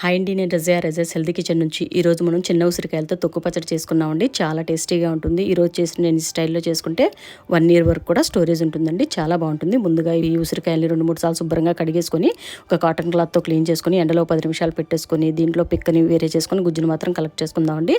High అండి నేను రజయా రజాస్ healthy kitchen నుంచి ఈరోజు మనం చిన్న ఉసిరికాయలతో తొక్కు పచ్చడి చేసుకున్నామండి. చాలా టేస్టీగా ఉంటుంది. ఈరోజు చేసిన నేను స్టైల్లో చేసుకుంటే వన్ ఇయర్ వరకు కూడా స్టోరేజ్ ఉంటుందండి. చాలా బాగుంటుంది. ముందుగా ఈ ఉసిరికాయలు రెండు మూడు సార్లు శుభ్రంగా కడిగేసుకొని ఒక కాటన్ క్లాత్తో క్లీన్ చేసుకొని ఎండలో పది నిమిషాలు పెట్టేసుకొని దీంట్లో పిక్కని వేరే చేసుకొని గుజ్జును మాత్రం కలెక్ట్ చేసుకుందామండి.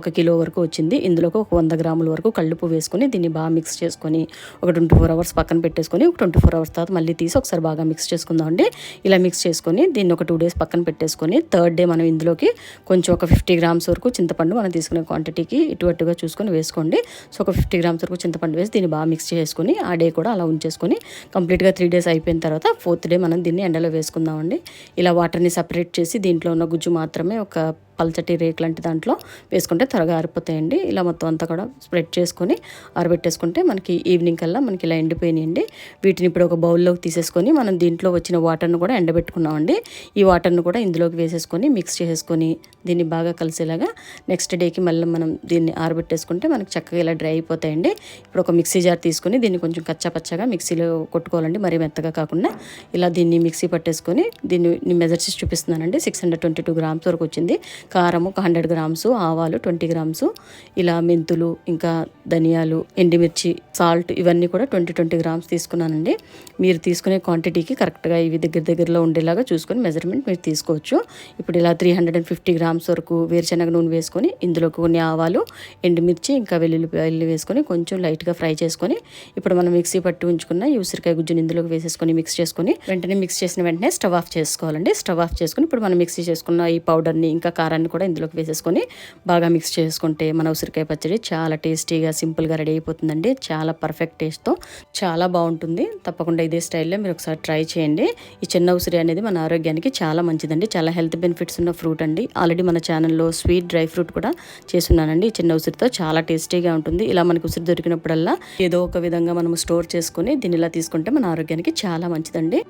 ఒక కిలో వరకు వచ్చింది. ఇందులోకి ఒక వంద గ్రాముల వరకు కళ్ళుపు వేసుకొని దీన్ని బాగా మిక్స్ చేసుకొని ఒక ట్వంటీ ఫోర్ అవర్స్ పక్కన పెట్టేసుకొని ఒక ట్వంటీ ఫోర్ అవర్స్ తర్వాత మళ్ళీ తీసి ఒకసారి బాగా మిక్స్ చేసుకుందామండి. ఇలా మిక్స్ చేసుకొని దీన్ని ఒక టూ డేస్ పక్కన పెట్టేసుకొని థర్డ్ డే మనం ఇందులోకి కొంచెం ఒక ఫిఫ్టీ గ్రామ్స్ వరకు చింతపండు మనం తీసుకునే క్వాంటిటీకి ఇటువట్టుగా చూసుకొని వేసుకోండి. సో ఒక ఫిఫ్టీ గ్రామ్స్ వరకు చింతపండు వేసి దీన్ని బాగా మిక్స్ చేసుకొని ఆ డే కూడా అలా ఉంచేసుకొని కంప్లీట్గా త్రీ డేస్ అయిపోయిన తర్వాత ఫోర్త్ డే మనం దీన్ని ఎండలో వేసుకుందామండి. ఇలా వాటర్ని సపరేట్ చేసి దీంట్లో ఉన్న గుజ్జు మాత్రమే ఒక పల్చటి రేక్ లాంటి దాంట్లో వేసుకుంటే త్వరగా ఆరిపోతాయండి. ఇలా మొత్తం అంతా కూడా స్ప్రెడ్ చేసుకొని ఆరబెట్టేసుకుంటే మనకి ఈవినింగ్ కల్లా మనకి ఇలా ఎండిపోయినాయండి. వీటిని ఇప్పుడు ఒక బౌల్లోకి తీసేసుకొని మనం దీంట్లో వచ్చిన వాటర్ను కూడా ఎండబెట్టుకున్నామండి. ఈ వాటర్ను కూడా ఇందులోకి వేసేసుకొని మిక్స్ చేసేసుకొని దీన్ని బాగా కలిసేలాగా నెక్స్ట్ డేకి మళ్ళీ మనం దీన్ని ఆరబెట్టేసుకుంటే మనకి చక్కగా ఇలా డ్రై అయిపోతాయండి. ఇప్పుడు ఒక మిక్సీ జార్ తీసుకొని దీన్ని కొంచెం కచ్చా పచ్చగా మిక్సీలో కొట్టుకోవాలండి. మరీ మెత్తగా కాకుండా ఇలా దీన్ని మిక్సీ పట్టేసుకొని దీన్ని మెజర్స్ చూపిస్తున్నానండి. Six hundred twenty two grams వరకు వచ్చింది. కారం ఒక హండ్రెడ్ గ్రామ్స్ ఆవాలు ట్వంటీ గ్రామ్స్ ఇలా మెంతులు ఇంకా ధనియాలు ఎండిమిర్చి సాల్ట్ ఇవన్నీ కూడా ట్వంటీ ట్వంటీ గ్రామ్స్ తీసుకున్నానండి. మీరు తీసుకునే క్వాంటిటీకి కరెక్ట్గా ఇవి దగ్గర దగ్గరలో ఉండేలాగా చూసుకొని మెజర్మెంట్ మీరు తీసుకోవచ్చు. ఇప్పుడు ఇలా three hundred and fifty grams వరకు వేరుశనగ నూనె వేసుకొని ఇందులో కొన్ని ఆవాలు ఎండుమిర్చి ఇంకా వెల్లుల్లిపాయలు వేసుకొని కొంచెం లైట్గా ఫ్రై చేసుకొని ఇప్పుడు మనం మిక్సీ పట్టి ఉంచుకున్న ఈ ఉసిరికాయ గుజ్జుని ఇందులోకి వేసేసుకొని మిక్స్ చేసుకొని వెంటనే మిక్స్ చేసిన వెంటనే స్టవ్ ఆఫ్ చేసుకోవాలండి. స్టవ్ ఆఫ్ చేసుకొని ఇప్పుడు మనం మిక్సీ చేసుకున్న ఈ పౌడర్ని ఇంకా కారాన్ని దాన్ని కూడా ఇందులోకి వేసేసుకొని బాగా మిక్స్ చేసుకుంటే మన ఉసిరికాయ పచ్చడి చాలా టేస్టీగా సింపుల్గా రెడీ అయిపోతుందండి. చాలా పర్ఫెక్ట్ టేస్ట్తో చాలా బాగుంటుంది. తప్పకుండా ఇదే స్టైల్లో మీరు ఒకసారి ట్రై చేయండి. ఈ చిన్న ఉసిరి అనేది మన ఆరోగ్యానికి చాలా మంచిదండి. చాలా హెల్త్ బెనిఫిట్స్ ఉన్న ఫ్రూట్ అండి. ఆల్రెడీ మన ఛానల్లో స్వీట్ డ్రై ఫ్రూట్ కూడా చేస్తున్నానండి. ఈ చిన్న ఉసిరితో చాలా టేస్టీగా ఉంటుంది. ఇలా మనకు ఉసిరి దొరికినప్పుడల్లా ఏదో ఒక విధంగా మనం స్టోర్ చేసుకొని దీన్ని ఇలా తీసుకుంటే మన ఆరోగ్యానికి చాలా మంచిదండి.